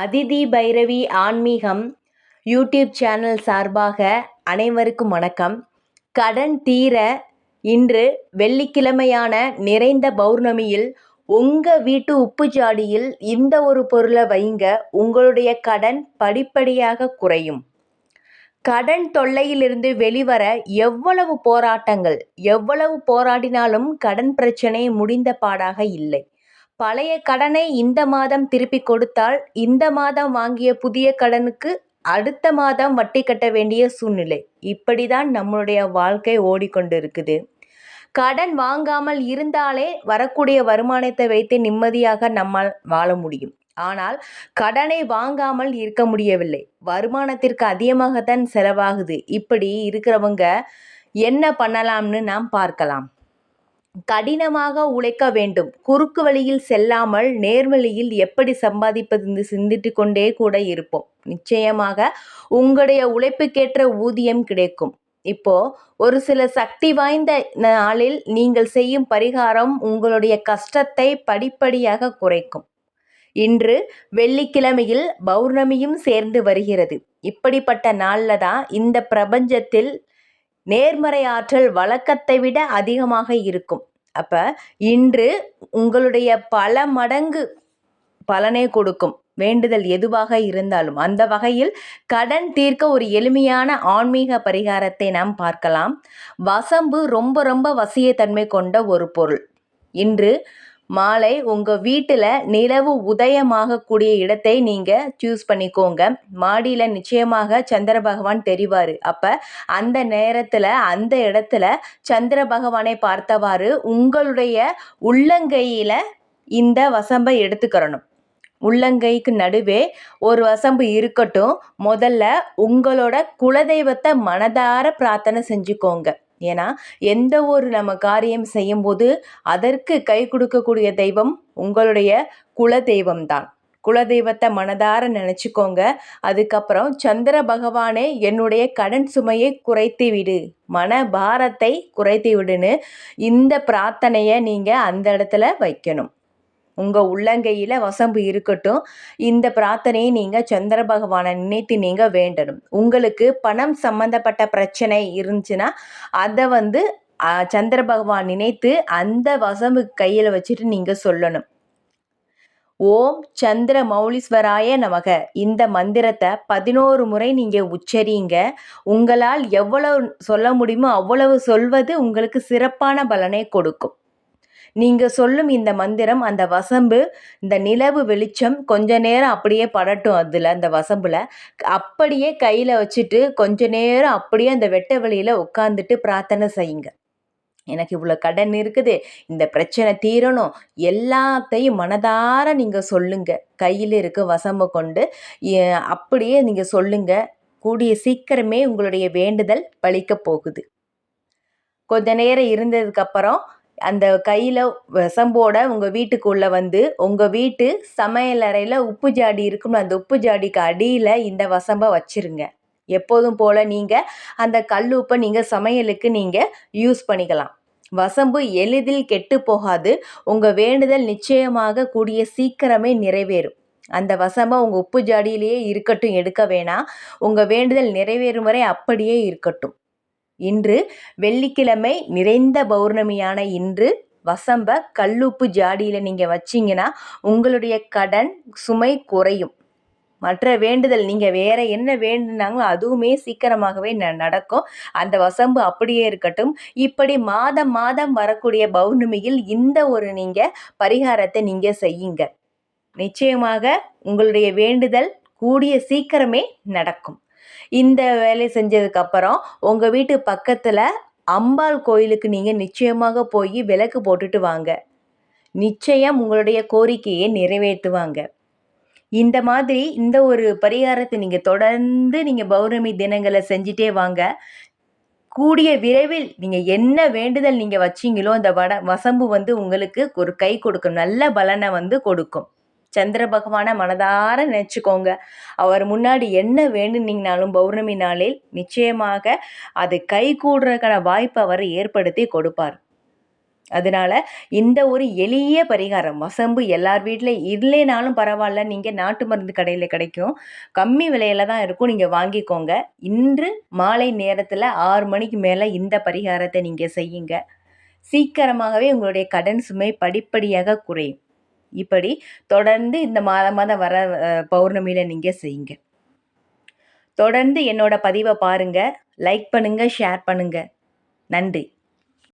அதிதி பைரவி ஆன்மீகம் YouTube channel சார்பாக அனைவருக்கும் வணக்கம். கடன் தீர இன்று வெள்ளிக்கிழமையான நிறைந்த பௌர்ணமியில் உங்கள் வீட்டு உப்பு ஜாடியில் இந்த ஒரு பொருளை வைங்க உங்களுடைய கடன் படிப்படியாக குறையும். கடன் தொல்லையிலிருந்து வெளிவர எவ்வளவு போராட்டங்கள் எவ்வளவு போராடினாலும் கடன் பிரச்சனை முடிந்த பாடாக இல்லை. பழைய கடனை இந்த மாதம் திருப்பி கொடுத்தால் இந்த மாதம் வாங்கிய புதிய கடனுக்கு அடுத்த மாதம் வட்டி கட்ட வேண்டிய சூழ்நிலை. இப்படிதான் நம்மளுடைய வாழ்க்கை ஓடிக்கொண்டிருக்குது. கடன் வாங்காமல் இருந்தாலே வரக்கூடிய வருமானத்தை வைத்து நிம்மதியாக நம்மால் வாழ முடியும். ஆனால் கடனை வாங்காமல் இருக்க முடியவில்லை. வருமானத்திற்கு அதிகமாகத்தான் செலவாகுது. இப்படி இருக்கிறவங்க என்ன பண்ணலாம்னு நாம் பார்க்கலாம். கடினமாக உழைக்க வேண்டும். குறுக்கு வழியில் செல்லாமல் நேர்வழியில் எப்படி சம்பாதிப்பது என்று சிந்தித்து கொண்டே கூட இருப்போம். நிச்சயமாக உங்களுடைய உழைப்புக்கேற்ற ஊதியம் கிடைக்கும். இப்போ ஒரு சில சக்தி வாய்ந்த நாளில் நீங்கள் செய்யும் பரிகாரம் உங்களுடைய கஷ்டத்தை படிப்படியாக குறைக்கும். இன்று வெள்ளிக்கிழமையில் பௌர்ணமியும் சேர்ந்து வருகிறது. இப்படிப்பட்ட நாளில் தான் இந்த பிரபஞ்சத்தில் நேர்மறை ஆற்றல் வழக்கத்தை விட அதிகமாக இருக்கும். அப்போ இன்று உங்களுடைய பல மடங்கு பலனை கொடுக்கும். வேண்டுதல் எதுவாக இருந்தாலும் அந்த வகையில் கடன் தீர்க்க ஒரு எளிமையான ஆன்மீக பரிகாரத்தை நாம் பார்க்கலாம். வசம்பு ரொம்ப ரொம்ப வசியத்தன்மை கொண்ட ஒரு பொருள். இன்று மாலை உங்கள் வீட்டில் நிலவு உதயமாகக்கூடிய இடத்தை நீங்கள் சூஸ் பண்ணிக்கோங்க. மாடியில் நிச்சயமாக சந்திர பகவான் தெரிவார். அப்போ அந்த நேரத்தில் அந்த இடத்துல சந்திர பகவானை பார்த்தவாறு உங்களுடைய உள்ளங்கையில் இந்த வசம்பை எடுத்துக்கிறணும். உள்ளங்கைக்கு நடுவே ஒரு வசம்பு இருக்கட்டும். முதல்ல உங்களோட குலதெய்வத்தை மனதார பிரார்த்தனை செஞ்சுக்கோங்க. ஏன்னா எந்த ஒரு நம்ம காரியம் செய்யும்போது அதற்கு கை கொடுக்கக்கூடிய தெய்வம் உங்களுடைய குல தெய்வம்தான் குலதெய்வத்தை மனதார நினச்சிக்கோங்க. அதுக்கப்புறம் சந்திர பகவானே என்னுடைய கடன் சுமையை குறைத்து விடு. மன பாரத்தை குறைத்து விடுன்னு இந்த பிரார்த்தனையை நீங்கள் அந்த இடத்துல வைக்கணும். உங்கள் உள்ளங்கையில் வசம்பு இருக்கட்டும். இந்த பிரார்த்தனையை நீங்கள் சந்திர பகவானை நினைத்து நீங்கள் வேண்டணும். உங்களுக்கு பணம் சம்மந்தப்பட்ட பிரச்சனை இருந்துச்சுன்னா அதை வந்து சந்திர பகவான் நினைத்து அந்த வசம்பு கையில் வச்சுட்டு நீங்கள் சொல்லணும். ஓம் சந்திர மௌலீஸ்வராய நமக. இந்த மந்திரத்தை பதினோரு முறை நீங்கள் உச்சரிங்க. உங்களால் எவ்வளவு சொல்ல முடியுமோ அவ்வளவு சொல்வது உங்களுக்கு சிறப்பான பலனை கொடுக்கும். நீங்கள் சொல்லும் இந்த மந்திரம் அந்த வசம்பு இந்த நிலவு வெளிச்சம் கொஞ்ச நேரம் அப்படியே படட்டும் அதில் அந்த வசம்பில். அப்படியே கையில் வச்சுட்டு கொஞ்ச நேரம் அப்படியே அந்த வெட்ட வழியில் உட்காந்துட்டு பிரார்த்தனை செய்யுங்க. எனக்கு இவ்வளோ கடன் இருக்குது இந்த பிரச்சனை தீரணும் எல்லாத்தையும் மனதார நீங்கள் சொல்லுங்கள் கையில் இருக்க வசம்பை கொண்டு அப்படியே நீங்கள் சொல்லுங்கள் கூடிய சீக்கிரமே உங்களுடைய வேண்டுதல் பழிக்க போகுது. கொஞ்ச நேரம் இருந்ததுக்கப்புறம் அந்த கையில் விசம்போட உங்கள் வீட்டுக்குள்ளே வந்து உங்கள் வீட்டு சமையலறையில் உப்பு ஜாடி இருக்கும்னு அந்த உப்பு ஜாடிக்கு அடியில் இந்த வசம்பை வச்சுருங்க. எப்போதும் போல் நீங்கள் அந்த கல் உப்பை நீங்கள் சமையலுக்கு நீங்கள் யூஸ் பண்ணிக்கலாம். வசம்பு எளிதில் கெட்டு போகாது. உங்கள் வேண்டுதல் நிச்சயமாக கூடிய சீக்கிரமே நிறைவேறும். அந்த வசம்பை உங்கள் உப்பு ஜாடியிலேயே இருக்கட்டும் எடுக்க வேணாம். உங்கள் வேண்டுதல் நிறைவேறும் வரை அப்படியே இருக்கட்டும். இன்று வெள்ளிக்கிழமை நிறைந்த பௌர்ணமியான இன்று வசம்ப கல்லுப்பு ஜாடியில் நீங்கள் வச்சிங்கன்னா உங்களுடைய கடன் சுமை குறையும். மற்ற வேண்டுதல் நீங்கள் வேறு என்ன வேண்டுனாங்களோ அதுவுமே சீக்கிரமாகவே ந நடக்கும். அந்த வசம்பு அப்படியே இருக்கட்டும். இப்படி மாதம் மாதம் வரக்கூடிய பௌர்ணமியில் இந்த ஒரு நீங்கள் பரிகாரத்தை நீங்கள் செய்யுங்க. நிச்சயமாக உங்களுடைய வேண்டுதல் கூடிய சீக்கிரமே நடக்கும். இந்த வேலை செஞ்சதுக்கப்புறம் உங்கள் வீட்டு பக்கத்தில் அம்பாள் கோயிலுக்கு நீங்கள் நிச்சயமாக போய் விளக்கு போட்டுட்டு வாங்க. நிச்சயம் உங்களுடைய கோரிக்கையை நிறைவேற்றுவாங்க. இந்த மாதிரி இந்த ஒரு பரிகாரத்தை நீங்கள் தொடர்ந்து நீங்கள் பௌர்ணமி தினங்களை செஞ்சுட்டே வாங்க. கூடிய விரைவில் நீங்கள் என்ன வேண்டுதல் நீங்கள் வச்சிங்களோ அந்த வட வசம்பு வந்து உங்களுக்கு ஒரு கை கொடுக்கும். நல்ல பலனை வந்து கொடுக்கும். சந்திர பகவானை மனதார நினச்சிக்கோங்க. அவர் முன்னாடி என்ன வேணுனீங்கனாலும் பௌர்ணமி நாளில் நிச்சயமாக அது கை கூடுறதுக்கான வாய்ப்பை அவர் ஏற்படுத்தி கொடுப்பார். அதனால் இந்த ஒரு எளிய பரிகாரம் வசம்பு எல்லார் வீட்டில் இல்லைனாலும் பரவாயில்ல நீங்கள் நாட்டு மருந்து கடையில் கிடைக்கும். கம்மி விலையில தான் இருக்கும் நீங்கள் வாங்கிக்கோங்க. இன்று மாலை நேரத்தில் ஆறு மணிக்கு மேலே இந்த பரிகாரத்தை நீங்கள் செய்யுங்க. சீக்கிரமாகவே உங்களுடைய கடன் சுமை படிப்படியாக குறையும். இப்படி தொடர்ந்து இந்த மாதம் மாதம் வர பௌர்ணமியில் நீங்கள் செய்யுங்க. தொடர்ந்து என்னோட பதிவை பாருங்கள் லைக் பண்ணுங்கள் ஷேர் பண்ணுங்கள் நன்றி.